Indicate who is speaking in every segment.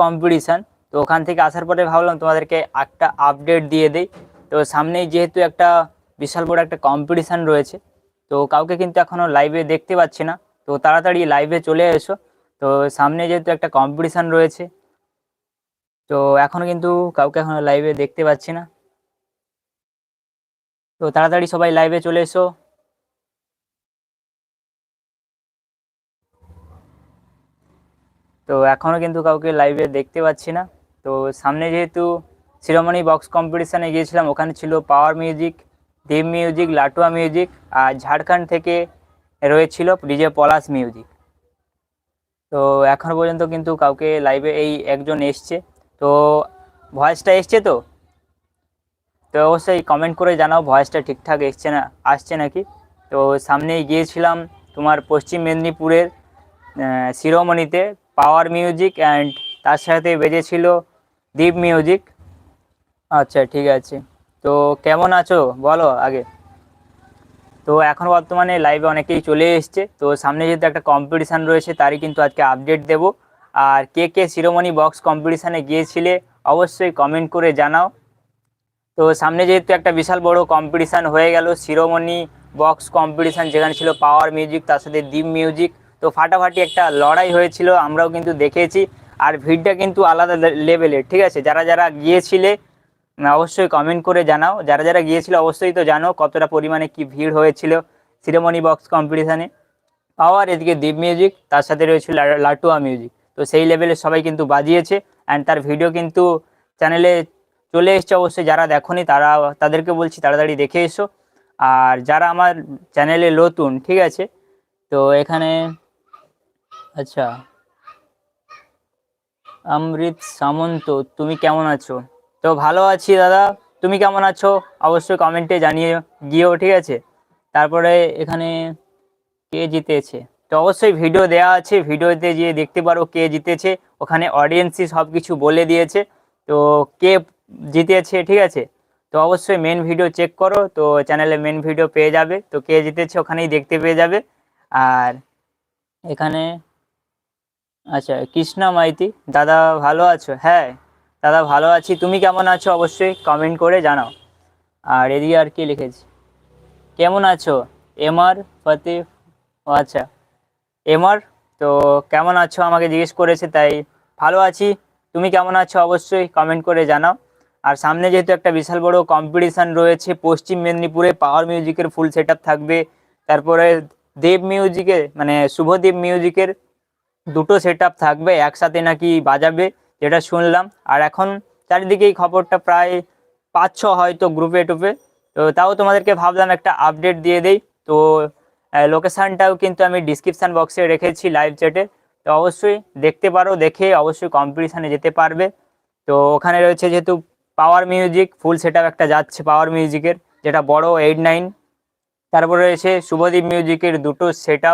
Speaker 1: Competition তো ওখান থেকে আসার পরে ভাবলাম তোমাদেরকে একটা আপডেট দিয়ে দেই। তো সামনেই যেহেতু একটা বিশাল বড় একটা কম্পিটিশান রয়েছে, তো কাউকে কিন্তু এখনও লাইভে দেখতে পাচ্ছি না। তো তাড়াতাড়ি লাইভে চলে এসো। তো সামনে যেহেতু একটা কম্পিটিশান রয়েছে, তো এখনও কিন্তু কাউকে এখনও লাইভে দেখতে পাচ্ছি না। তো তাড়াতাড়ি সবাই লাইভে চলে এসো। তো এখনও কিন্তু কাউকে লাইভে দেখতে পাচ্ছি না। তো সামনে যেহেতু শিরোমণি বক্স কম্পিটিশানে গিয়েছিলাম, ওখানে ছিল power music Dev music Latua music আর ঝাড়খণ্ড থেকে রয়েছিল ডিজে পলাশ মিউজিক তো এখনও পর্যন্ত কিন্তু কাউকে লাইভে এই একজন এসছে। তো ভয়েসটা এসছে তো? তো অবশ্যই কমেন্ট করে জানাও ভয়েসটা ঠিকঠাক এসছে না, আসছে নাকি? তো সামনেই গিয়েছিলাম তোমার পশ্চিম মেদিনীপুরের শিরোমণিতে পাওয়ার মিউজিক অ্যান্ড তার সাথে বেজেছিল দীপ মিউজিক আচ্ছা ঠিক আছে। তো কেমন আছো? বলো আগে। তো এখন বর্তমানে লাইভে অনেকেই চলে এসছে। তো সামনে যেহেতু একটা কম্পিটিশান রয়েছে, তারই কিন্তু আজকে আপডেট দেব। আর কে কে শিরোমণি বক্স কম্পিটিশানে গিয়েছিলে, অবশ্যই কমেন্ট করে জানাও। তো সামনে যেহেতু একটা বিশাল বড় কম্পিটিশান হয়ে গেল, শিরোমণি বক্স কম্পিটিশান যেখানে ছিল পাওয়ার মিউজিক তার সাথে ডিপ মিউজিক তো ফাটাফাটি একটা লড়াই হয়েছিল, আমরাও কিন্তু দেখেছি। আর ভিড়টা কিন্তু আলাদা লেভেলের, ঠিক আছে? যারা যারা গিয়েছিলে অবশ্যই কমেন্ট করে জানাও। যারা যারা গিয়েছিল, অবশ্যই তো জানো কতটা পরিমাণে কি ভিড় হয়েছিল শিরোমণি বক্স কম্পিটিশানে পাওয়ার এদিকে দীপ মিউজিক তার সাথে রয়েছিল লা- লাটুয়া মিউজিক তো সেই লেভেলে সবাই কিন্তু বাজিয়েছে অ্যান্ড তার ভিডিও কিন্তু চ্যানেলে চলে এসছে অবশ্যই। যারা দেখোনি, তারা, তাদেরকে বলছি তাড়াতাড়ি দেখে এসো। আর যারা আমার চ্যানেলে নতুন, ঠিক আছে? তো এখানে আচ্ছা। অমৃত সামন্ত, তুমি কেমন আছো? তো ভালো আছি দাদা, তুমি কেমন আছো? অবশ্যই কমেন্টে জানিয়ে গিয়েও ঠিক আছে? তারপরে এখানে কে জিতেছে? তো অবশ্যই ভিডিও দেওয়া আছে ভিডিওতে গিয়ে দেখতে পারো কে জিতেছে। ওখানে অডিয়েন্সই সব কিছু বলে দিয়েছে। তো কে জিতেছে, ঠিক আছে? তো অবশ্যই মেন ভিডিও চেক করো, তো চ্যানেলে মেন ভিডিও পেয়ে যাবে। তো কে জিতেছে, ওখানেই দেখতে পেয়ে যাবে। আর এখানে আচ্ছা কৃষ্ণা মাইতি, দাদা ভালো আছো? হ্যাঁ দাদা ভালো আছি। তুমি কেমন আছো? অবশ্যই কমেন্ট করে জানাও। আর এদিকে আর কি লিখেছি? কেমন আছো? এমআর ফতে ও আচ্ছা এমআর, তো কেমন আছো? আমাকে জিজ্ঞেস করেছে, তাই ভালো আছি। তুমি কেমন আছো? অবশ্যই কমেন্ট করে জানাও। আর সামনে যেহেতু একটা বিশাল বড় কম্পিটিশান রয়েছে, পশ্চিম মেদিনীপুরে পাওয়ার মিউজিকের ফুল সেট থাকবে। তারপরে দেব মিউজিকের মানে শুভদেব মিউজিকের দুটো সেট থাকবে, একসাথে নাকি বাজাবে যেটা শুনলাম। আর এখন চারিদিকেই খবরটা প্রায় পাঁচ ছ হয়তো গ্রুপে টুপে। তো তাও তোমাদেরকে ভাবলাম একটা আপডেট দিয়ে দেই। তো লোকেশানটাও কিন্তু আমি ডিসক্রিপশান বক্সে রেখেছি লাইভ চ্যাটে তো অবশ্যই দেখতে পারো, দেখে অবশ্যই কম্পিটিশানে যেতে পারবে। তো ওখানে রয়েছে যেহেতু পাওয়ার মিউজিক ফুল সেট একটা যাচ্ছে পাওয়ার মিউজিকের যেটা বড় এইট নাইন তারপরে রয়েছে শুভদীপ মিউজিকের দুটো সেট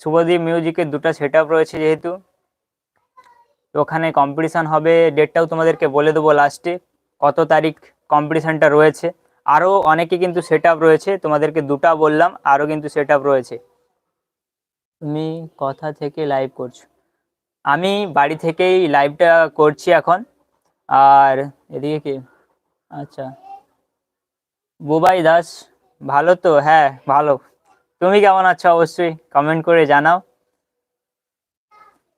Speaker 1: শুভদীপ মিউজিকের দুটো সেট রয়েছে যেহেতু। তো ওখানে কম্পিটিশান হবে ডেটটাও তোমাদেরকে বলে দেবো লাস্টে কত তারিখ কম্পিটিশানটা রয়েছে। আরও অনেকে কিন্তু সেট রয়েছে, তোমাদেরকে দুটা বললাম আরও কিন্তু সেট রয়েছে। তুমি কথা থেকে লাইভ করছ। আমি বাড়ি থেকেই লাইভটা করছি এখন। আর এদিকে কি? আচ্ছা। বুবাই দাস, ভালো তো? হ্যাঁ ভালো। তুমি কেমন আছো অবশ্যই কমেন্ট করে জানাও।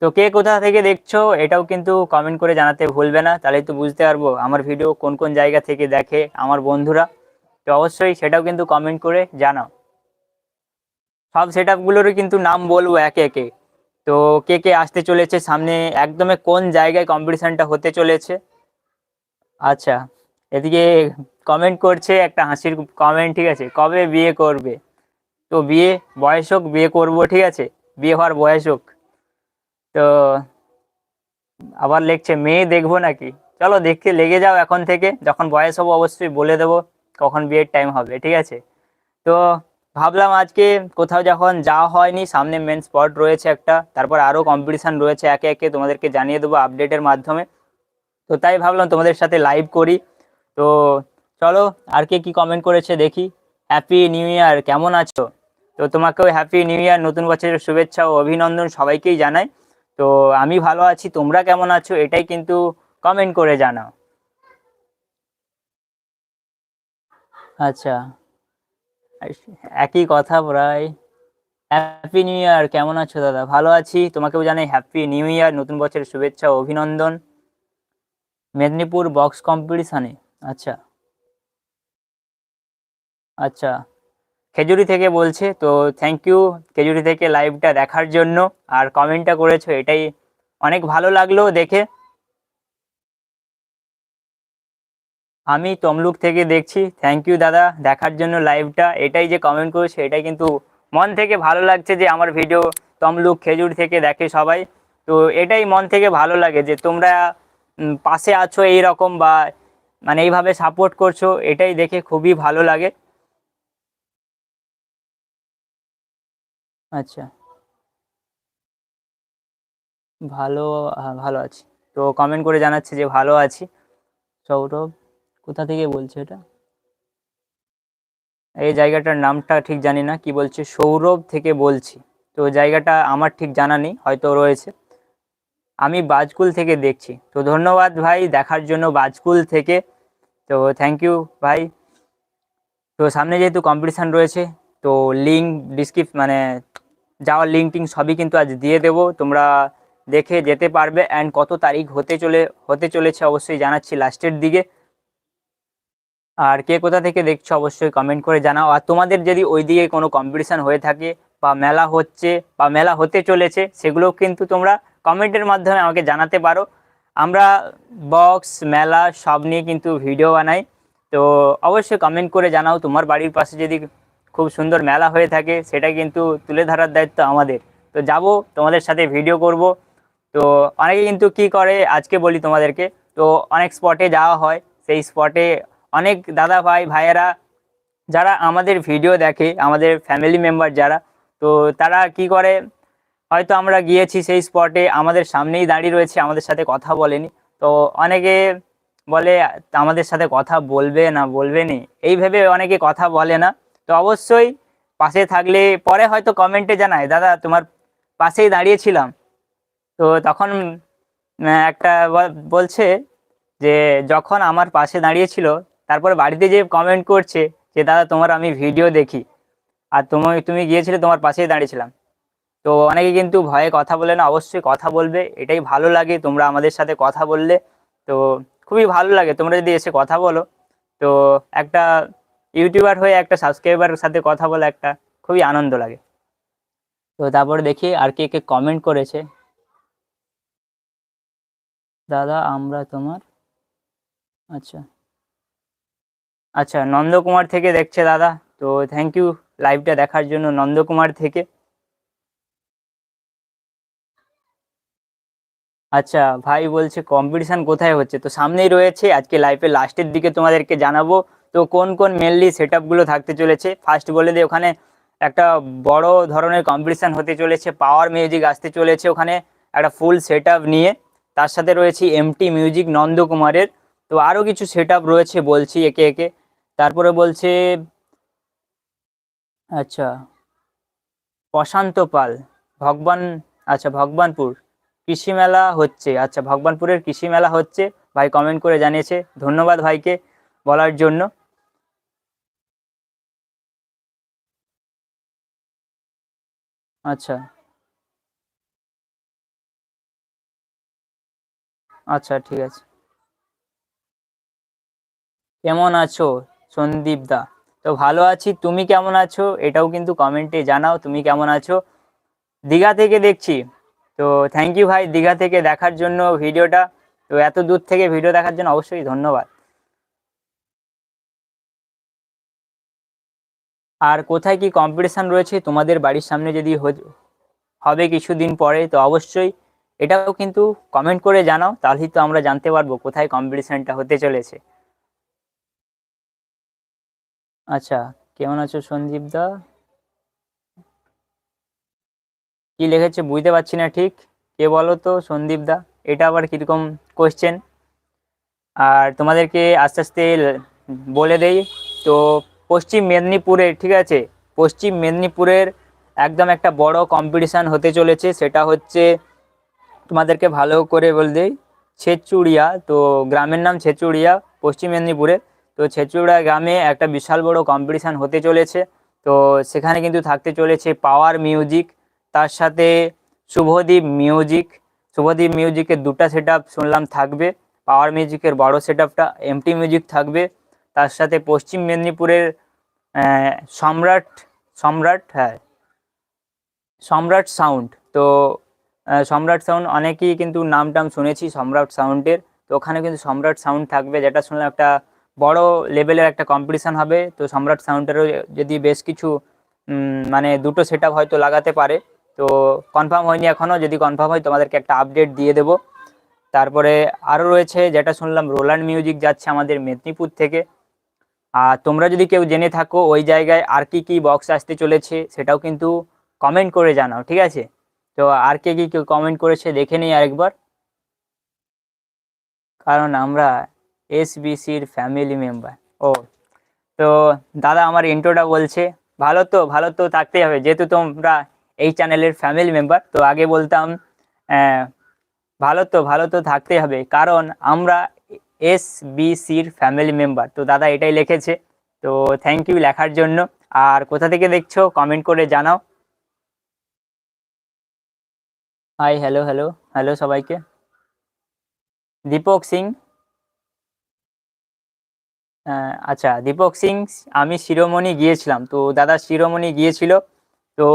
Speaker 1: তো কে কোথা থেকে দেখছ এটাও কিন্তু কমেন্ট করে জানাতে ভুলবে না। তাহলে তো বুঝতে পারব আমার ভিডিও কোন কোন জায়গা থেকে দেখে আমার বন্ধুরা। তো অবশ্যই সেটাও কিন্তু কমেন্ট করে জানাও। সব সেট আপগুলোরই কিন্তু নাম বলব একে একে। তো কে কে আসতে চলেছে সামনে একদমে কোন জায়গায় কম্পিটিশানটা হতে চলেছে। আচ্ছা এদিকে কমেন্ট করছে একটা হাসির কমেন্ট ঠিক আছে? কবে বিয়ে করবে? তো বিয়ে বয়স হোক, বিয়ে করব, ঠিক আছে? বিয়ে হওয়ার বয়স হোক। তো আবার লিখছে, মেয়ে দেখব নাকি? চলো দেখতে লেগে যাও এখন থেকে। যখন বয়স হব, অবশ্যই বলে দেবো কখন বিয়ের টাইম হবে, ঠিক আছে? তো ভাবলাম আজকে কোথাও যখন যাওয়া হয়নি, সামনে মেন স্পট রয়েছে একটা, তারপর আরও কম্পিটিশান রয়েছে একে একে, তোমাদেরকে জানিয়ে দেবো আপডেটের মাধ্যমে। তো তাই ভাবলাম তোমাদের সাথে লাইভ করি। তো চলো, আর কে কী কমেন্ট করেছে দেখি। হ্যাপি নিউ ইয়ার কেমন আছো? তো তোমাকেও হ্যাপি নিউ ইয়ার নতুন বছরের শুভেচ্ছা ও অভিনন্দন সবাইকেই জানাই। তো আমি ভালো আছি, তোমরা কেমন আছো এটাই কিন্তু কমেন্ট করে জানাও। আচ্ছা একই কথা প্রায়। হ্যাপি নিউ ইয়ার কেমন আছো দাদা? ভালো আছি, তোমাকেও জানাই হ্যাপি নিউ ইয়ার নতুন বছরের শুভেচ্ছা ও অভিনন্দন। মেদিনীপুর বক্স কম্পিটিশানে আচ্ছা। আচ্ছা। খেজুরি থেকে বলছে, তো থ্যাংক ইউ খেজুরি থেকে লাইভটা দেখার জন্য। আর কমেন্টটা করেছ, এটাই অনেক ভালো লাগল দেখে। আমি তমলুক থেকে দেখছি থ্যাংক ইউ দাদা, দেখার জন্য লাইভটা এটাই যে কমেন্ট করেছে, এটাই কিন্তু মন থেকে ভালো লাগছে যে আমার ভিডিও তমলুক খেজুর থেকে দেখে সবাই। তো এটাই মন থেকে ভালো লাগে যে তোমরা পাশে আছো এই রকম বা মানে এইভাবে সাপোর্ট করছ, এটাই দেখে খুবই ভালো লাগে। আচ্ছা। ভালো ভালো আছি। তো কমেন্ট করে জানাচ্ছে যে ভালো আছি। সৌরভ, কোথা থেকে বলছে এটা? এই জায়গাটার নামটা ঠিক জানি না, কি বলছে? সৌরভ থেকে বলছি। তো জায়গাটা আমার ঠিক জানা নেই, হয়তো রয়েছে। আমি বাজকুল থেকে দেখছি। তো ধন্যবাদ ভাই, দেখার জন্য বাজকুল থেকে। তো থ্যাংক ইউ ভাই। তো সামনে যেহেতু কম্পিটিশান রয়েছে, তো লিঙ্ক ডিসক্রিপ মানে যাওয়ার লিঙ্ক টিঙ্ক সবই কিন্তু আজ দিয়ে দেবো। তোমরা দেখে যেতে পারবে অ্যান্ড কত তারিখ হতে চলে, হতে চলেছে অবশ্যই জানাচ্ছি লাস্টের দিকে। আর কে কোথা থেকে দেখছ অবশ্যই কমেন্ট করে জানাও। আর তোমাদের যদি ওই দিকে কোনো কম্পিটিশান হয়ে থাকে বা মেলা হচ্ছে বা মেলা হতে চলেছে, সেগুলো কিন্তু তোমরা কমেন্টের মাধ্যমে আমাকে জানাতে পারো। আমরা বক্স মেলা সব নিয়ে কিন্তু ভিডিও বানাই। তো অবশ্যই কমেন্ট করে জানাও। তোমার বাড়ির পাশে যদি খুব সুন্দর মেলা হয়ে থাকে, সেটা কিন্তু তুলে ধরার দায়িত্ব আমাদের। তো যাব, তোমাদের সাথে ভিডিও করব। তো অনেকে কিন্তু কি করে, আজকে বলি তোমাদেরকে, তো অনেক স্পটে যাওয়া হয়, সেই স্পটে অনেক দাদা ভাই, ভাইয়েরা, যারা আমাদের ভিডিও দেখে, আমাদের ফ্যামিলি মেম্বার যারা, তো তারা কি করে, হয়তো আমরা গিয়েছি সেই স্পটে আমাদের সামনেই দাঁড়িয়ে রয়েছে, আমাদের সাথে কথা বলেনি। তো অনেকে বলে, আমাদের সাথে কথা বলবে না, বলবে নি। এই ভেবে অনেকে কথা বলে না। তো অবশ্যই পাশে থাকলে পরে হয়তো কমেন্টে জানায়, দাদা, তোমার পাশেই দাঁড়িয়েছিলাম তো তখন একটা বলছে যে, যখন আমার পাশে দাঁড়িয়েছিল তারপরে বাড়িতে যে কমেন্ট করছে যে, দাদা, তোমার আমি ভিডিও দেখি। আর তুমি তুমি গিয়েছিলে তোমার পাশেই দাঁড়িয়েছিলাম তো অনেকে কিন্তু ভয়ে কথা বলে না, অবশ্যই কথা বলবে। এটাই ভালো লাগে, তোমরা আমাদের সাথে কথা বললে। তো খুবই ভালো লাগে, তোমরা যদি এসে কথা বলো। তো একটা ইউটিউবার হয়ে একটা সাবস্ক্রাইবারের সাথে কথা বলে একটা খুবই আনন্দ লাগে। তো তারপরে দেখি আর কে কে কমেন্ট করেছে। দাদা, আমরা তোমার? আচ্ছা। আচ্ছা নন্দকুমার থেকে দেখছে দাদা। তো থ্যাংক ইউ লাইভটা দেখার জন্য নন্দকুমার থেকে। আচ্ছা ভাই বলছে কম্পিটিশন কোথায় হচ্ছে? তো সামনেই রয়েছে, আজকে লাইভের লাস্টের দিকে তোমাদেরকে জানাব। তো কোন কোন মেনলি সেট আপগুলো থাকতে চলেছে? ফার্স্ট বলে দিই ওখানে একটা বড় ধরনের কম্পিটিশান হতে চলেছে পাওয়ার মিউজিক আসতে চলেছে ওখানে, একটা ফুল সেট নিয়ে। তার সাথে রয়েছে এমটি মিউজিক নন্দকুমারের। তো আরও কিছু সেট রয়েছে বলছি একে একে। তারপরে বলছে আচ্ছা প্রশান্ত পাল, ভগবান আচ্ছা ভগবানপুর, কৃষি মেলা হচ্ছে। আচ্ছা ভগবানপুরের কৃষি মেলা হচ্ছে, ভাই কমেন্ট করে জানিয়েছে। ধন্যবাদ ভাইকে বলার জন্য। আচ্ছা। আচ্ছা ঠিক আছে। কেমন আছো? সন্দীপ দা। তো ভালো আছি, তুমি কেমন আছো? এটাও কিন্তু কমেন্টে জানাও তুমি কেমন আছো? দীঘা থেকে দেখছি। তো থ্যাংক ইউ ভাই, দীঘা থেকে দেখার জন্য ভিডিওটা তো এত দূর থেকে ভিডিও দেখার জন্য অবশ্যই ধন্যবাদ। আর কোথায় কি কম্পিটিশান রয়েছে, তোমাদের বাড়ির সামনে যদি হবে কিছুদিন পরে, তো অবশ্যই এটাও কিন্তু কমেন্ট করে জানাও, তাহলেই তো আমরা জানতে পারব কোথায় কম্পিটিশানটা হতে চলেছে। আচ্ছা কেমন আছো সঞ্জীব দা? কি লিখেছে বুঝতে পারছি না ঠিক, কে বলো তো সন্দীপ দা? এটা আবার কীরকম কোশ্চেন আর তোমাদেরকে আস্তে আস্তে বলে দেই, তো পশ্চিম মেদিনীপুরে, ঠিক আছে? পশ্চিম মেদিনীপুরের একদম একটা বড় কম্পিটিশান হতে চলেছে, সেটা হচ্ছে তোমাদেরকে ভালো করে বল দিই, ছেচুড়িয়া। তো গ্রামের নাম ছেচুড়িয়া, পশ্চিম মেদিনীপুরে তো ছেচুড়িয়া গ্রামে একটা বিশাল বড় কম্পিটিশান হতে চলেছে। তো সেখানে কিন্তু থাকতে চলেছে পাওয়ার মিউজিক তার সাথে শুভদীপ মিউজিক শুভদীপ মিউজিকের দুটো সেট শুনলাম থাকবে। পাওয়ার মিউজিকের বড় সেট আপটা এমটি মিউজিক থাকবে। তার সাথে পশ্চিম মেদিনীপুরের সম্রাট সম্রাট হ্যাঁ সম্রাট সাউন্ড তো সম্রাট সাউন্ড অনেকেই কিন্তু নাম টাম শুনেছি সম্রাট সাউন্ডের তো ওখানে কিন্তু সম্রাট সাউন্ড থাকবে, যেটা শুনলাম একটা বড় লেভেলের একটা কম্পিটিশান হবে, তো সম্রাট সাউন্ডেরও যদি বেশ কিছু মানে দুটো সেট হয়তো লাগাতে পারে, তো কনফার্ম হয়নি এখনও, যদি কনফার্ম হয় তোমাদেরকে একটা আপডেট দিয়ে দেবো। তারপরে আরও রয়েছে, যেটা শুনলাম রোল্যান্ড মিউজিক যাচ্ছে আমাদের মেদিনীপুর থেকে আর তোমরা যদি কেউ জেনে থাকো ওই জায়গায় আর কি কি বক্স আসতে চলেছে, সেটাও কিন্তু কমেন্ট করে জানাও, ঠিক আছে? তো আর কে কি কেউ কমেন্ট করেছে দেখে নিই আরেকবার। কারণ আমরা এসবিসির ফ্যামিলি মেম্বার ও, তো দাদা আমার ইন্ট্রোটা বলছে, ভালো তো ভালো তো থাকতেই হবে। যেহেতু তোমরা এই চ্যানেলের ফ্যামিলি মেম্বার তো আগে বলতাম ভালো তো ভালো তো থাকতেই হবে। কারণ আমরা এস বিসির ফ্যামিলি মেম্বার তো দাদা এটাই লিখেছে। তো থ্যাংক ইউ লেখার জন্য। আর কোথা থেকে দেখছ কমেন্ট করে জানাও। হাই হ্যালো হ্যালো হ্যালো সবাইকে। দীপক সিং। আহ, আচ্ছা দীপক সিং আমি শিরোমণি গিয়েছিলাম। তো দাদা শিরোমণি গিয়েছিল। তো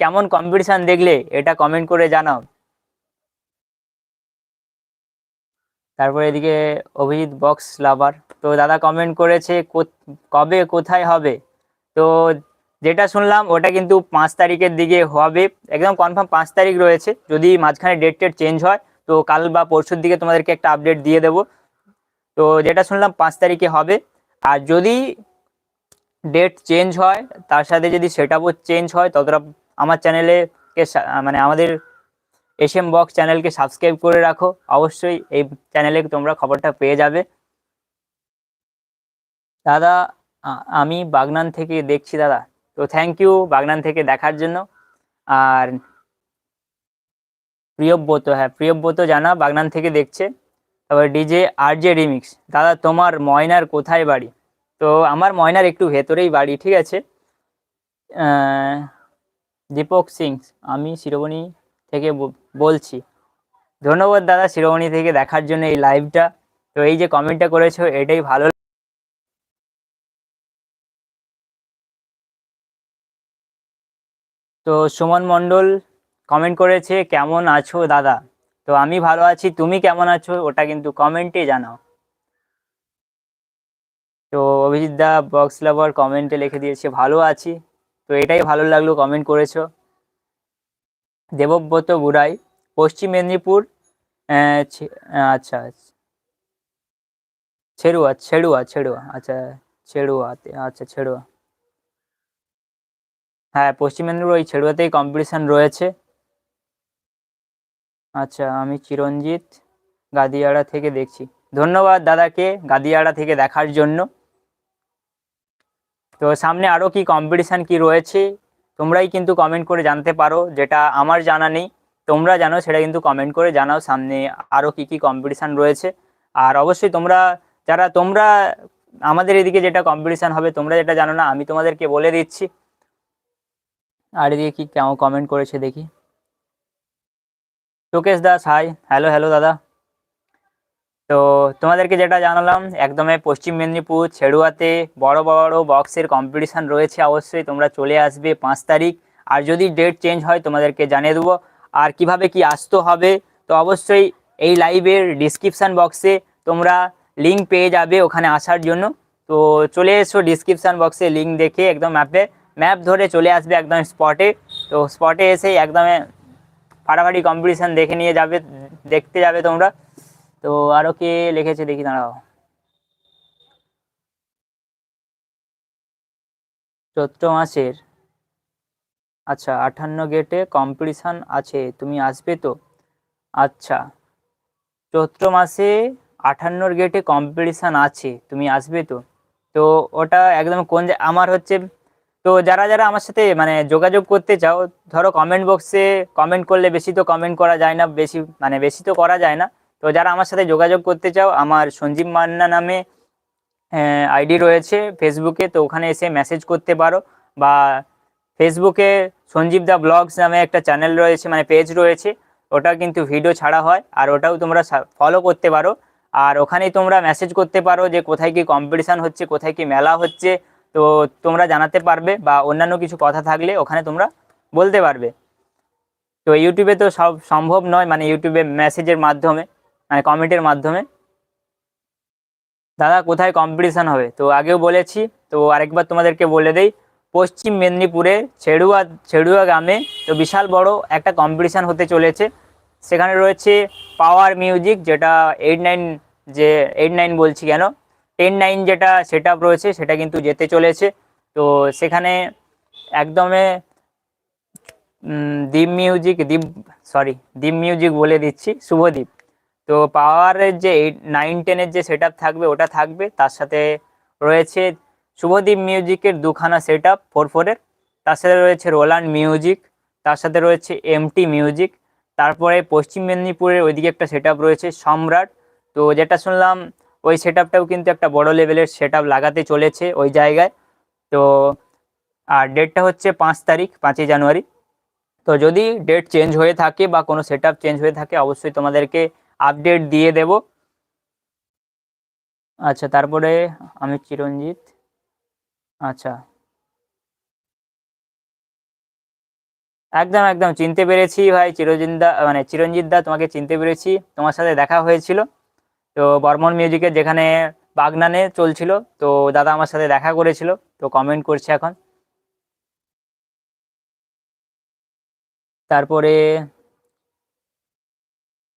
Speaker 1: কেমন কম্পিটিশন দেখলে এটা কমেন্ট করে জানাও। তারপরে এদিকে অভিজিৎ বক্স লাভার। তো দাদা কমেন্ট করেছে কবে, কোথায় হবে? তো যেটা শুনলাম ওটা কিন্তু পাঁচ তারিখের দিকে হবে। একদম কনফার্ম পাঁচ তারিখ রয়েছে। যদি মাঝখানে ডেট টেট চেঞ্জ হয়, তো কাল বা পরশুর দিকে তোমাদেরকে একটা আপডেট দিয়ে দেবো। তো যেটা শুনলাম পাঁচ তারিখে হবে। আর যদি ডেট চেঞ্জ হয়, তার সাথে যদি সেটআপও চেঞ্জ হয়, ততটা আমার চ্যানেলে মানে আমাদের এস এম বক্স চ্যানেলকে সাবস্ক্রাইব করে রাখো। অবশ্যই এই চ্যানেলে তোমরা খবরটা পেয়ে যাবে। দাদা আমি বাগনান থেকে দেখছি দাদা। তো থ্যাংক ইউ বাগনান থেকে দেখার জন্য। আর প্রিয়ব্রত হ্যাঁ প্রিয়ব্রত জানা, বাগনান থেকে দেখছে। তারপর ডিজে আর জে রিমিক্স দাদা, তোমার ময়নার কোথায় বাড়ি? তো আমার ময়নার একটু ভেতরেই বাড়ি, ঠিক আছে? দীপক সিং আমি শিরোমণি থেকে বলছি। ধন্যবাদ দাদা শিরোমণি থেকে দেখার জন্য এই লাইভটা তো এই যে কমেন্টটা করেছ, এটাই ভালো তো সুমন মণ্ডল কমেন্ট করেছে, কেমন আছো দাদা? তো আমি ভালো আছি, তুমি কেমন আছো? ওটা কিন্তু কমেন্টে জানাও। তো অভিজিৎ দা বক্স লাভার কমেন্টে লিখে দিয়েছে, ভালো আছি। তো এটাই ভালো লাগল কমেন্ট করেছ। দেবব্রত বুড়াই, পশ্চিম মেদিনীপুর আচ্ছা। ছেড়ুয়া ছেড়ুয়া ছেড়ুয়া আচ্ছা ছেড়ুয়াতে আচ্ছা ছেড়ুয়া। হ্যাঁ পশ্চিম মেদিনীপুর ওই ছেড়ুয়াতেই কম্পিটিশান রয়েছে। আচ্ছা আমি চিরঞ্জিত গাদিয়াড়া থেকে দেখছি। ধন্যবাদ দাদাকে গাদিয়াড়া থেকে দেখার জন্য। তো সামনে আরও কি কম্পিটিশান কি রয়েছে? তোমরাই কিন্তু কমেন্ট করে জানতে পারো যেটা আমার জানা নেই। তোমরা জানো সেটা কিন্তু কমেন্ট করে জানাও। সামনে আরও কি কি কম্পিটিশান রয়েছে। আর অবশ্যই তোমরা, যারা তোমরা আমাদের এদিকে যেটা কম্পিটিশান হবে, তোমরা যেটা জানো না, আমি তোমাদেরকে বলে দিচ্ছি। আর এদিকে কি কেমন কমেন্ট করেছে দেখি। Lokesh Das hi hello hello দাদা। তো তোমাদেরকে যেটা জানালাম একদমই পশ্চিম মেদিনীপুর, ছেড়ুয়াতে বড় বড় বক্সের কম্পিটিশান রয়েছে, অবশ্যই তোমরা চলে আসবে পাঁচ তারিখ। আর যদি ডেট চেঞ্জ হয়, তোমাদেরকে জানিয়ে দেবো। আর কীভাবে কি আসতে হবে, তো অবশ্যই এই লাইভের ডিসক্রিপশান বক্সে তোমরা লিঙ্ক পেয়ে যাবে ওখানে আসার জন্য। তো চলে এসো ডিসক্রিপশান বক্সে লিঙ্ক দেখে একদম ম্যাপে ম্যাপ ধরে চলে আসবে একদম স্পটে তো স্পটে এসে একদম ফাটাফাটি কম্পিটিশান দেখে নিয়ে যাবে, দেখতে যাবে তোমরা। তো আরও কে লিখেছে দেখি, দাঁড়াও। চৈত্র মাসের আচ্ছা আঠান্ন গেটে কম্পিটিশান আছে, তুমি আসবে তো? আচ্ছা চৈত্র মাসে আঠান্নর গেটে কম্পিটিশান আছে, তুমি আসবে তো? তো ওটা একদম কোন আমার হচ্ছে, তো যারা যারা আমার সাথে মানে যোগাযোগ করতে চাও, ধরো কমেন্ট বক্সে কমেন্ট করলে বেশি তো কমেন্ট করা যায় না, বেশি মানে বেশি তো করা যায় না। তো যারা আমার সাথে যোগাযোগ করতে চাও, আমার সঞ্জীব মান্না নামে আইডি রয়েছে ফেসবুকে তো ওখানে এসে মেসেজ করতে পারো। বা ফেসবুকে সঞ্জীব দা ব্লগস নামে একটা চ্যানেল রয়েছে মানে পেজ রয়েছে, ওটা কিন্তু ভিডিও ছাড়া হয়, আর ওটাও তোমরা ফলো করতে পারো। আর ওখানেই তোমরা মেসেজ করতে পারো যে কোথায় কি কম্পিটিশান হচ্ছে, কোথায় কি মেলা হচ্ছে, তো তোমরা জানাতে পারবে বা অন্যান্য কিছু কথা থাকলে ওখানে তোমরা বলতে পারবে। তো ইউটিউবে তো সব সম্ভব নয় মানে ইউটিউবে মেসেজের মাধ্যমে। মানে কমেন্টের মাধ্যমে। দাদা, কোথায় কম্পিটিশান হবে? তো আগেও বলেছি, তো আরেকবার তোমাদেরকে বলে দেই, পশ্চিম মেদিনীপুরে ছেড়ুয়া ছেড়ুয়া গ্রামে তো বিশাল বড় একটা কম্পিটিশান হতে চলেছে। সেখানে রয়েছে পাওয়ার মিউজিক যেটা এইট নাইন যে এইট নাইন বলছি কেন? টেন নাইন যেটা সেট রয়েছে, সেটা কিন্তু যেতে চলেছে। তো সেখানে একদমে দ্বীপ মিউজিক দ্বীপ সরি দ্বীপ মিউজিক বলে দিচ্ছি শুভদ্বীপ তো পাওয়ারের যে এইট নাইন টেনের যে সেট থাকবে, ওটা থাকবে। তার সাথে রয়েছে শুভদ্বীপ মিউজিকের দুখানা সেট আপ ফোর ফোরের তার সাথে রয়েছে রোলান্ড মিউজিক তার সাথে রয়েছে এমটি মিউজিক তারপরে পশ্চিম মেদিনীপুরের ওইদিকে একটা সেট রয়েছে, সম্রাট। তো যেটা শুনলাম, ওই সেট কিন্তু একটা বড় লেভেলের সেট লাগাতে চলেছে ওই জায়গায়। তো, আর ডেটটা হচ্ছে পাঁচ তারিখ, পাঁচই জানুয়ারি। তো যদি ডেট চেঞ্জ হয়ে থাকে বা কোনো সেট চেঞ্জ হয়ে থাকে, অবশ্যই তোমাদেরকে আপডেট দিয়ে দেব। আচ্ছা তারপরে আমি চিরঞ্জিত। আচ্ছা। একদম একদম, চিনতে পেরেছি ভাই চিরঞ্জিত দা মানে চিরঞ্জিত দা, তোমাকে চিনতে পেরেছি। তোমার সাথে দেখা হয়েছিল। তো বর্মন মিউজিকের যেখানে বাগনানে চলছিল, তো দাদা আমার সাথে দেখা করেছিল, তো কমেন্ট করছে এখন। তারপরে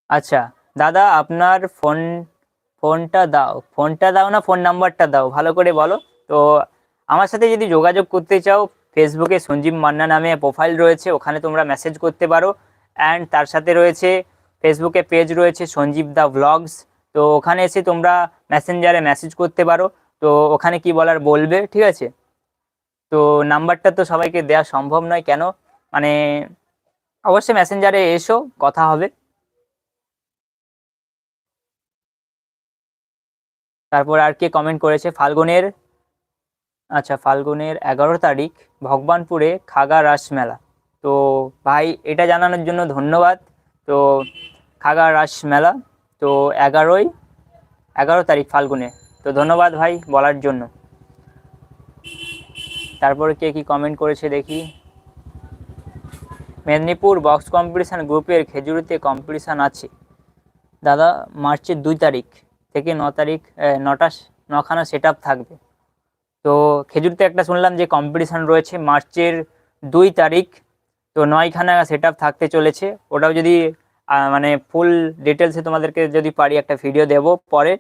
Speaker 1: আচ্ছা। দাদা, আপনার ফোন, ফোনটা দাও ফোনটা দাও না, ফোন নাম্বারটা দাও, ভালো করে বলো। তো আমার সাথে যদি যোগাযোগ করতে চাও ফেসবুকে সঞ্জীব মান্না নামে প্রোফাইল রয়েছে, ওখানে তোমরা মেসেজ করতে পারো। অ্যান্ড তার সাথে রয়েছে ফেসবুকে পেজ রয়েছে, সঞ্জীব দা ভ্লগস তো ওখানে এসে তোমরা মেসেঞ্জারে মেসেজ করতে পারো। তো ওখানে কি বলার বলবে, ঠিক আছে? তো নাম্বারটা তো সবাইকে দেওয়া সম্ভব নয়, কেন? মানে অবশ্যই মেসেঞ্জারে এসো, কথা হবে। তারপর আর কে কমেন্ট করেছে? ফাল্গুনের আচ্ছা ফাল্গুনের এগারো তারিখ, ভগবানপুরে খাগা রাস মেলা। তো ভাই, এটা জানানোর জন্য ধন্যবাদ। তো খাগা রাস মেলা, তো এগারোই, এগারো তারিখ ফাল্গুনে। তো ধন্যবাদ ভাই বলার জন্য। তারপরে কে কি কমেন্ট করেছে দেখি। মেদিনীপুর বক্স কম্পিটিশান গ্রুপের খেজুরিতে কম্পিটিশান আছে। দাদা, মার্চের দুই তারিখ। থেকে ন তারিখ নটা নখানা সেট থাকবে। তো খেজুরিতে একটা শুনলাম যে কম্পিটিশান রয়েছে, মার্চের দুই তারিখ, তো নয়খানা সেট থাকতে চলেছে। ওটাও যদি মানে ফুল ডিটেলসে তোমাদেরকে যদি পারি, একটা ভিডিও দেব পরে।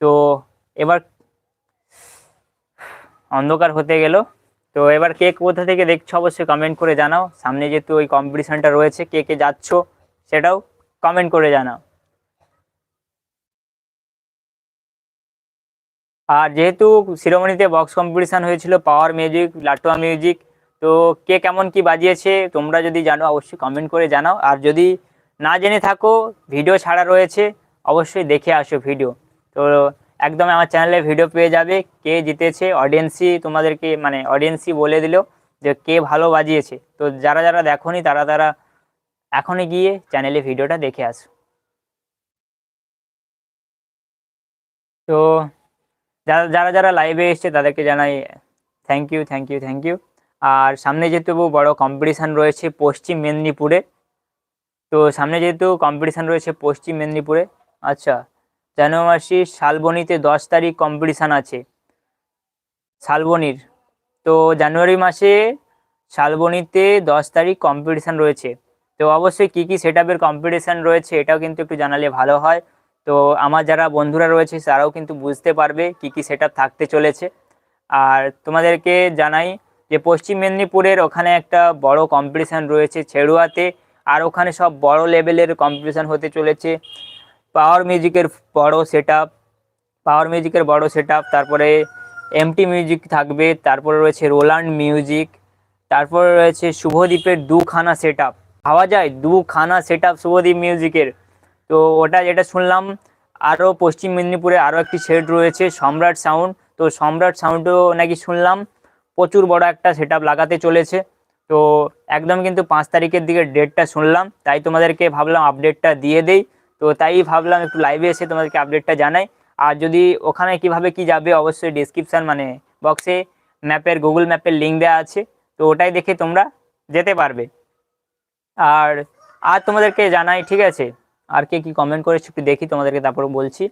Speaker 1: তো এবার অন্ধকার হতে গেল। তো এবার কে কোথা থেকে দেখছ অবশ্যই কমেন্ট করে জানাও। সামনে যেহেতু ওই কম্পিটিশানটা রয়েছে, কে কে যাচ্ছ সেটাও কমেন্ট করে জানাও। আর যেহেতু শিরোমণিতে বক্স কম্পিটিশান হয়েছিল পাওয়ার মিউজিক লাটুয়া মিউজিক তো কে কেমন কি বাজিয়েছে তোমরা যদি জানো, অবশ্যই কমেন্ট করে জানাও। আর যদি না জেনে থাকো ভিডিও ছাড়া রয়েছে, অবশ্যই দেখে আসো ভিডিও তো একদম আমার চ্যানেলে ভিডিও পেয়ে যাবে, কে জিতেছে অডিয়েন্সই তোমাদেরকে মানে অডিয়েন্সই বলে দিল যে কে ভালো বাজিয়েছে। তো যারা যারা দেখোনি, তারা তারা এখনই গিয়ে চ্যানেলে ভিডিওটা দেখে আসো। তো যারা যারা লাইভে এসছে তাদেরকে জানাই thank you thank you thank you আর সামনে যেহেতু বড় কম্পিটিশান রয়েছে পশ্চিম মেদিনীপুরে, তো সামনে যেহেতু কম্পিটিশান রয়েছে পশ্চিম মেদিনীপুরে আচ্ছা জানুয়ারি শালবনিতে দশ তারিখ কম্পিটিশান আছে, শালবনির। তো জানুয়ারি মাসে শালবনিতে দশ তারিখ কম্পিটিশান রয়েছে। তো অবশ্যই কী কী সেট আপের কম্পিটিশান রয়েছে এটাও কিন্তু একটু জানালে ভালো হয়। তো আমার যারা বন্ধুরা রয়েছে, তারাও কিন্তু বুঝতে পারবে কি কি সেট থাকতে চলেছে। আর তোমাদেরকে জানাই যে পশ্চিম মেদিনীপুরের ওখানে একটা বড় কম্পিটিশান রয়েছে ছেড়ুয়াতে, আর ওখানে সব বড় লেভেলের কম্পিটিশান হতে চলেছে। পাওয়ার মিউজিকের বড় সেট পাওয়ার মিউজিকের বড় সেট তারপরে এমটি মিউজিক থাকবে, তারপরে রয়েছে রোলান্ড মিউজিক তারপরে রয়েছে শুভদীপের দুখানা সেট ভাবা যায়, দুখানা সেট শুভদীপ মিউজিকের তো ওটা যেটা শুনলাম আরও পশ্চিম মেদিনীপুরে আরও একটি সেট রয়েছে, সম্রাট সাউন্ড তো সম্রাট সাউন্ডও নাকি শুনলাম, প্রচুর বড় একটা সেট লাগাতে চলেছে। তো একদম কিন্তু পাঁচ তারিখের দিকে ডেটটা শুনলাম, তাই তোমাদেরকে ভাবলাম আপডেটটা দিয়ে দেই। তো তাই ভাবলাম একটু লাইভে এসে তোমাদেরকে আপডেটটা জানাই। আর যদি ওখানে কীভাবে কি যাবে অবশ্যই ডিসক্রিপশান মানে বক্সে ম্যাপের গুগল ম্যাপের লিঙ্ক দেওয়া আছে। তো ওটাই দেখে তোমরা যেতে পারবে। আর আর তোমাদেরকে জানাই, ঠিক আছে? আর কে কি কমেন্ট করেছে একটু দেখি, তোমাদেরকে তারপর বলছি।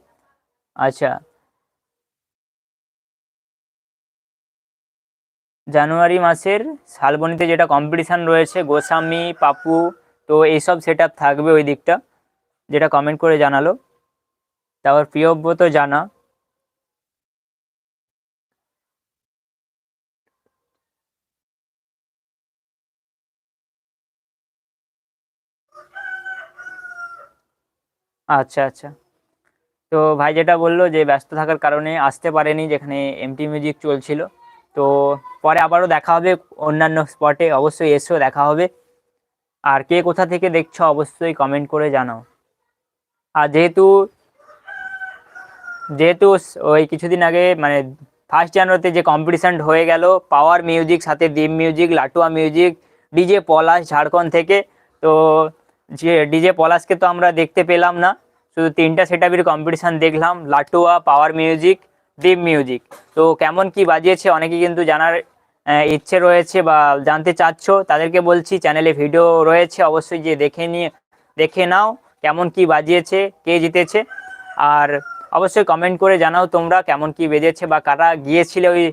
Speaker 1: আচ্ছা। জানুয়ারি মাসের শালবনিতে যেটা কম্পিটিশান রয়েছে, গোস্বামী, পাপু, তো এইসব সেট থাকবে ওই দিকটা, যেটা কমেন্ট করে জানালো। তারপর প্রিয়ব্রত জানা আচ্ছা আচ্ছা। তো ভাই যেটা বলল যে ব্যস্ত থাকার কারণে আসতে পারেনি যেখানে এমটি মিউজিক চলছিল। তো পরে আবারও দেখা হবে অন্যান্য স্পটে অবশ্যই এসেও দেখা হবে। আর কে কোথা থেকে দেখছ অবশ্যই কমেন্ট করে জানাও। আর যেহেতু যেহেতু ওই কিছুদিন আগে মানে ফার্স্ট জানুয়ারিতে যে কম্পিটিশান হয়ে গেল পাওয়ার মিউজিক সাথে ডিম music Latua music DJ Palash Jharkhand থেকে। তো যে ডিজে পলাশকে তো আমরা দেখতে পেলাম না। শুধু তিনটা সেটাপের কম্পিটিশান দেখলাম, লাটুয়া পাওয়ার মিউজিক ডিম মিউজিক তো কেমন কি বাজিয়েছে অনেকে কিন্তু জানার ইচ্ছে রয়েছে বা জানতে চাচ্ছ, তাদেরকে বলছি চ্যানেলে ভিডিও রয়েছে, অবশ্যই যে দেখে নিয়ে, দেখে নাও কেমন কি বাজিয়েছে, কে জিতেছে। আর অবশ্যই কমেন্ট করে জানাও তোমরা কেমন কি বেজেছে বা কারা গিয়েছিলে ওই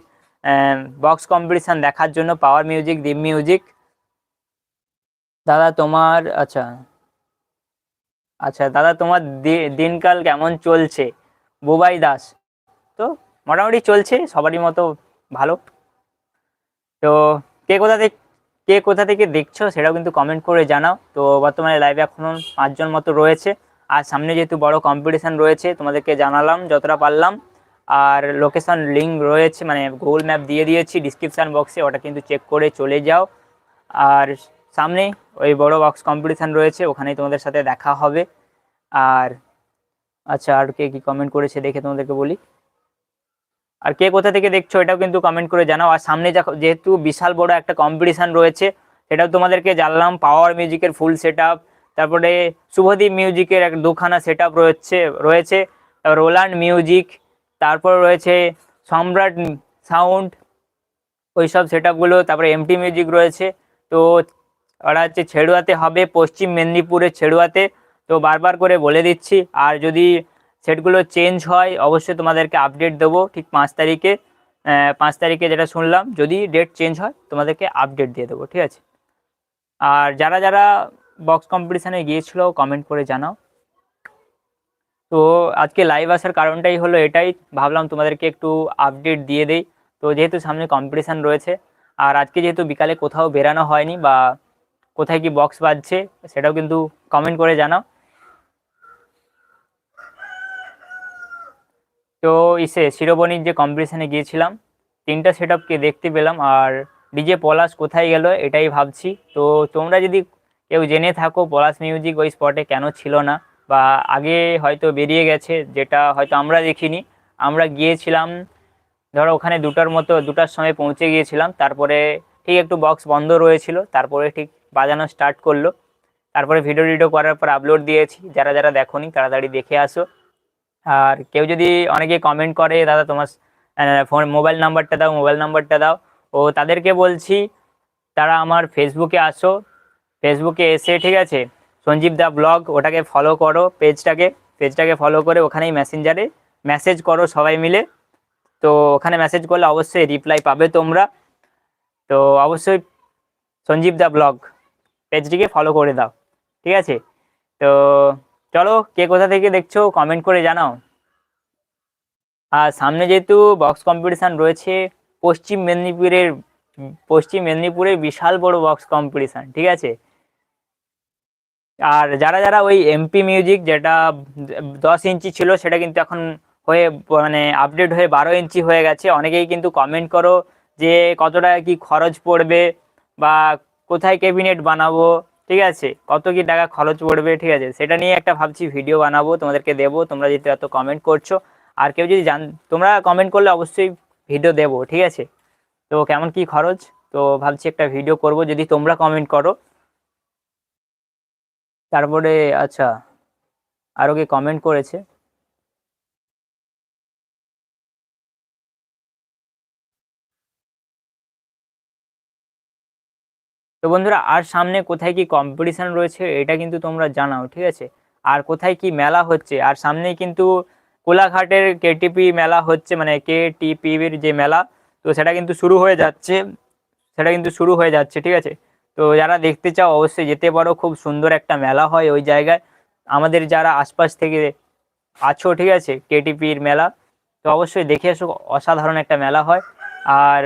Speaker 1: বক্স কম্পিটিশান দেখার জন্য পাওয়ার মিউজিক ডিম মিউজিক দাদা তোমার আচ্ছা আচ্ছা দাদা তোমার দিনকাল কেমন চলছে? বুবাই দাস, তো মোটামুটি চলছে, সবারই মতো ভালো। তো কে কোথা থেকে, কে কোথা থেকে দেখছ সেটাও কিন্তু কমেন্ট করে জানাও। তো বর্তমানে লাইভে এখনও পাঁচজন মতো রয়েছে। আর সামনে যেহেতু বড় কম্পিটিশান রয়েছে, তোমাদেরকে জানালাম যতটা পারলাম। আর লোকেশন লিঙ্ক রয়েছে মানে গুগল ম্যাপ দিয়ে দিয়েছি ডিসক্রিপশান বক্সে ওটা কিন্তু চেক করে চলে যাও। আর সামনে ওই বড় বক্স কম্পিটিশান রয়েছে, ওখানেই তোমাদের সাথে দেখা হবে। আর আচ্ছা আর কে কী কমেন্ট করেছে দেখে তোমাদেরকে বলি। আর কে কোথা থেকে দেখছ এটাও কিন্তু কমেন্ট করে জানাও। আর সামনে যেহেতু বিশাল বড় একটা কম্পিটিশান রয়েছে, সেটাও তোমাদেরকে জানলাম। পাওয়ার মিউজিকের ফুল সেট তারপরে শুভদীপ মিউজিকের এক দুখানা সেট রয়েছে রয়েছে। রোলান্ড মিউজিক তারপর রয়েছে সম্রাট সাউন্ড ওই সব সেট আপগুলো তারপরে এমটি মিউজিক রয়েছে। তো ওরা হচ্ছে ছেড়ুয়াতে হবে, পশ্চিম মেদিনীপুরে ছেড়ুয়াতে। তো বারবার করে বলে দিচ্ছি, আর যদি সেটগুলো চেঞ্জ হয়, অবশ্যই তোমাদেরকে আপডেট দেবো ঠিক পাঁচ তারিখে। পাঁচ তারিখে যেটা শুনলাম, যদি ডেট চেঞ্জ হয়, তোমাদেরকে আপডেট দিয়ে দেবো, ঠিক আছে? আর যারা যারা বক্স কম্পিটিশানে গিয়েছিল কমেন্ট করে জানাও। তো আজকে লাইভ আসার কারণটাই হলো এটাই, ভাবলাম তোমাদেরকে একটু আপডেট দিয়ে দেই। তো যেহেতু সামনে কম্পিটিশান রয়েছে, আর আজকে যেহেতু বিকালে কোথাও বেরানো হয়নি বা কোথায় কি বক্স বাজছে, সেটাও কিন্তু কমেন্ট করে জানাও। তো ইসে শিরোবনির যে কম্পিটিশানে গিয়েছিলাম, তিনটা সেট আপকে দেখতে পেলাম, আর ডিজে পলাশ কোথায় গেল এটাই ভাবছি। তো তোমরা যদি কেউ জেনে থাকো, পলাশ মিউজিক ওই স্পটে কেন ছিল না, বা আগে হয়তো বেরিয়ে গেছে, যেটা হয়তো আমরা দেখিনি। আমরা গিয়েছিলাম, ধরো ওখানে দুটার মতো, দুটার সময় পৌঁছে গিয়েছিলাম, তারপরে ঠিক একটু বক্স বন্ধ রয়েছিল, তারপরে ঠিক বাজানো স্টার্ট করল। তারপরে ভিডিও টিডিও করার পর আপলোড দিয়েছি। যারা যারা দেখোনি, তাড়াতাড়ি দেখে আসো। আর কেউ যদি অনেকে কমেন্ট করে, দাদা, তোমার ফোন মোবাইল নাম্বারটা দাও মোবাইল নাম্বারটা দাও। ও তাদেরকে বলছি, তারা আমার ফেসবুকে আসো। ফেসবুকে এসে, ঠিক আছে, সঞ্জীব দা ব্লগ ওটাকে ফলো করো পেজটাকে পেজটাকে ফলো করে ওখানেই মেসেঞ্জারে মেসেজ করো সবাই মিলে। তো ওখানে মেসেজ করলে অবশ্যই রিপ্লাই পাবে তোমরা। তো অবশ্যই সঞ্জীব দা ব্লগ পেজটিকে ফলো করে দাও, ঠিক আছে? তো চলো কে কোথা থেকে দেখছ কমেন্ট করে জানাও। আর সামনে যেহেতু বক্স কম্পিটিশান রয়েছে, পশ্চিম মেদিনীপুরের পশ্চিম মেদিনীপুরের বিশাল বড় বক্স কম্পিটিশান ঠিক আছে? আর যারা যারা ওই এমপি মিউজিক যেটা দশ ইঞ্চি ছিল, সেটা কিন্তু এখন হয়ে মানে আপডেট হয়ে বারো ইঞ্চি হয়ে গেছে। অনেকেই কিন্তু কমেন্ট করো যে কত টাকা কি খরচ পড়বে বা কোথায় ক্যাবিনেট বানাবো, ঠিক আছে? কত কি টাকা খরচ পড়বে, ঠিক আছে? সেটা নিয়ে একটা ভাবছি ভিডিও বানাবো, তোমাদেরকে দেবো, তোমরা যেহেতু এত কমেন্ট করছ। আর কেউ যদি জান, তোমরা কমেন্ট করলে অবশ্যই ভিডিও দেবো, ঠিক আছে? তো কেমন কি খরচ? তো ভাবছি একটা ভিডিও করব, যদি তোমরা কমেন্ট করো। তারপরে আচ্ছা আরও কে কমেন্ট করেছে? তো বন্ধুরা, আর সামনে কোথায় কি কম্পিটিশান রয়েছে এটা কিন্তু তোমরা জানাও, ঠিক আছে? আর কোথায় কি মেলা হচ্ছে, আর সামনেই কিন্তু কোলাঘাটের কেটিপি মেলা হচ্ছে মানে কে টিপির যে মেলা, তো সেটা কিন্তু শুরু হয়ে যাচ্ছে, সেটা কিন্তু শুরু হয়ে যাচ্ছে, ঠিক আছে? তো যারা দেখতে চাও অবশ্যই যেতে পারো, খুব সুন্দর একটা মেলা হয় ওই জায়গায়। আমাদের যারা আশপাশ থেকে আছো, ঠিক আছে কেটিপির মেলা, তো অবশ্যই দেখে এসো, অসাধারণ একটা মেলা হয়। আর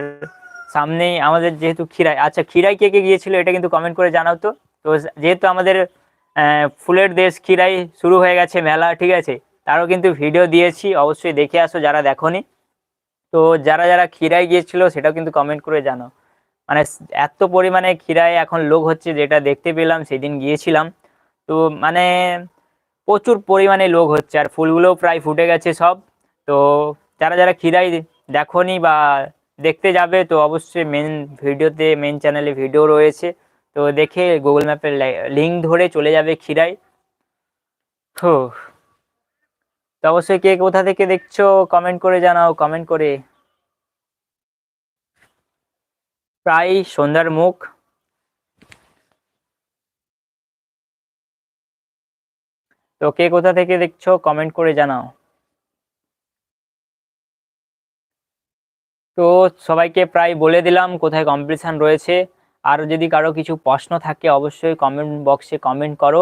Speaker 1: সামনেই আমাদের যেহেতু খিরাই আচ্ছা খিরাই কে কে গিয়েছিল এটা কিন্তু কমেন্ট করে জানাও তো। তো যেহেতু আমাদের ফুলের দেশ খিরাই শুরু হয়ে গেছে মেলা, ঠিক আছে? তারও কিন্তু ভিডিও দিয়েছি, অবশ্যই দেখে আসো যারা দেখনি। তো যারা যারা খিরাই গিয়েছিল সেটাও কিন্তু কমেন্ট করে জানাও। মানে এত পরিমাণে খিরায় এখন লোক হচ্ছে যেটা দেখতে পেলাম, সেদিন গিয়েছিলাম। তো মানে প্রচুর পরিমাণে লোক হচ্ছে, আর ফুলগুলোও প্রায় ফুটে গেছে সব। তো যারা যারা খিরাই দেখনি বা দেখতে যাবে, তো অবশ্যই মেন ভিডিওতে মেন চ্যানেলে ভিডিও রয়েছে। তো দেখে গুগল ম্যাপের লিঙ্ক ধরে চলে যাবে খিরাই তো অবশ্যই কে কোথা থেকে দেখছ কমেন্ট করে জানাও কমেন্ট করে। প্রায় সন্ধ্যার মুখ। তো কে কোথা থেকে দেখছ কমেন্ট করে জানাও। তো সবাইকে প্রায় বলে দিলাম কোথায় কম্পিটিশান রয়েছে। আর যদি কারও কিছু প্রশ্ন থাকে, অবশ্যই কমেন্ট বক্সে কমেন্ট করো।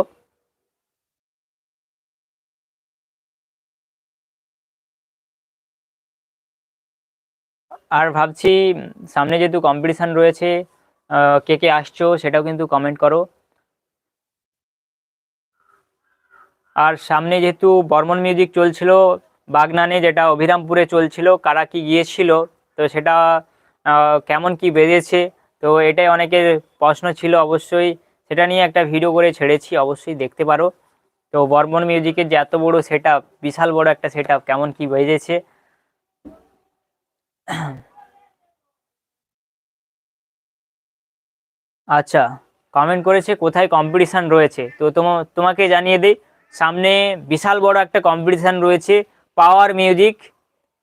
Speaker 1: আর ভাবছি, সামনে যেহেতু কম্পিটিশান রয়েছে কে কে আসছো সেটাও কিন্তু কমেন্ট করো। আর সামনে যেহেতু বর্মন মিউজিক চলছিল, বাগনানে যেটা অভিরামপুরে চলছিল, কারা কি গিয়েছিল তো সেটা কেমন কি বেরিয়েছে? তো এটাই অনেকের প্রশ্ন ছিল অবশ্যই। সেটা নিয়ে একটা ভিডিও করে ছেড়েছি, অবশ্যই দেখতে পারো। তো বর্মন মিউজিকের যে এত বড় সেট বিশাল বড় একটা সেট কেমন কি বেজেছে আচ্ছা কমেন্ট করেছে কোথায় কম্পিটিশান রয়েছে? তো তোমাকে জানিয়ে দিই, সামনে বিশাল বড় একটা কম্পিটিশান রয়েছে পাওয়ার মিউজিক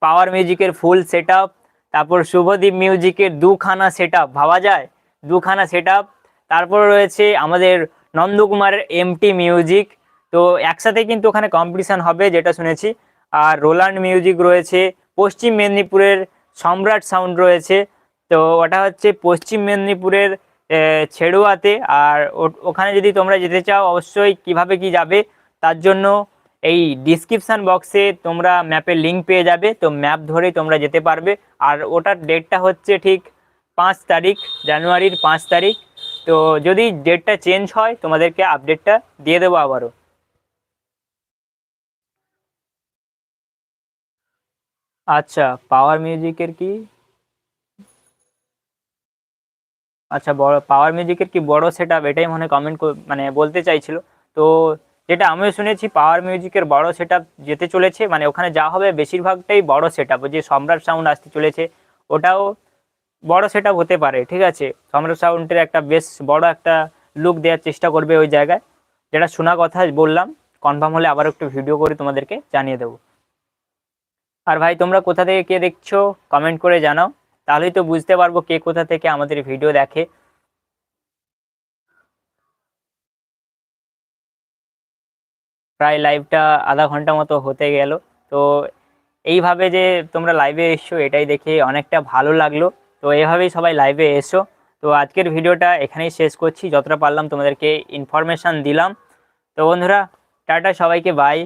Speaker 1: পাওয়ার মিউজিকের ফুল সেট তারপর শুভদীপ মিউজিকের দুখানা সেট ভাবা যায়? দুখানা সেট তারপর রয়েছে আমাদের নন্দকুমারের এমটি মিউজিক তো একসাথে কিন্তু ওখানে কম্পিটিশান হবে, যেটা শুনেছি। আর রোলান্ড মিউজিক রয়েছে। পশ্চিম মেদিনীপুরের সম্রাট সাউন্ড রয়েছে। তো ওটা হচ্ছে পশ্চিম মেদিনীপুরের ছেড়ুয়াতে। আর ওখানে যদি তোমরা যেতে চাও, অবশ্যই কীভাবে কি যাবে, তার জন্য এই ডিসক্রিপশান বক্সে তোমরা ম্যাপের লিঙ্ক পেয়ে যাবে। তো ম্যাপ ধরেই তোমরা যেতে পারবে। আর ওটার ডেটটা হচ্ছে ঠিক পাঁচ তারিখ, জানুয়ারির পাঁচ তারিখ। তো যদি ডেটটা চেঞ্জ হয়, তোমাদেরকে আপডেটটা দিয়ে দেবো আবারও। আচ্ছা পাওয়ার মিউজিকের কি? আচ্ছা বড় পাওয়ার মিউজিকের কি বড় সেট এটাই মনে কমেন্ট মানে বলতে চাইছিল। তো যেটা আমিও শুনেছি পাওয়ার মিউজিকের বড় সেট যেতে চলেছে মানে ওখানে যা হবে বেশিরভাগটাই বড় সেট যে সম্রাট সাউন্ড আসতে চলেছে, ওটাও বড় সেট হতে পারে, ঠিক আছে? সম্রাট সাউন্ডের একটা বেশ বড় একটা লুক দেওয়ার চেষ্টা করবে ওই জায়গায়। যেটা শোনা কথা বললাম কনফার্ম হলে আবার একটু ভিডিও করে তোমাদেরকে জানিয়ে দেবো। আর ভাই, তোমরা কোথা থেকে কে দেখছ কমেন্ট করে জানাও। তাহলেই তো বুঝতে পারব কে কোথা থেকে আমাদের ভিডিও দেখে। প্রায় লাইভটা আধা ঘণ্টা মতো হতে গেল। তো এইভাবে যে তোমরা লাইভে এসছো, এটাই দেখে অনেকটা ভালো লাগল। তো এভাবেই সবাই লাইভে এসো। তো আজকের ভিডিওটা এখানেই শেষ করছি। যতটা পারলাম তোমাদেরকে ইনফরমেশান দিলাম। তো বন্ধুরা, টাটা, সবাইকে বাই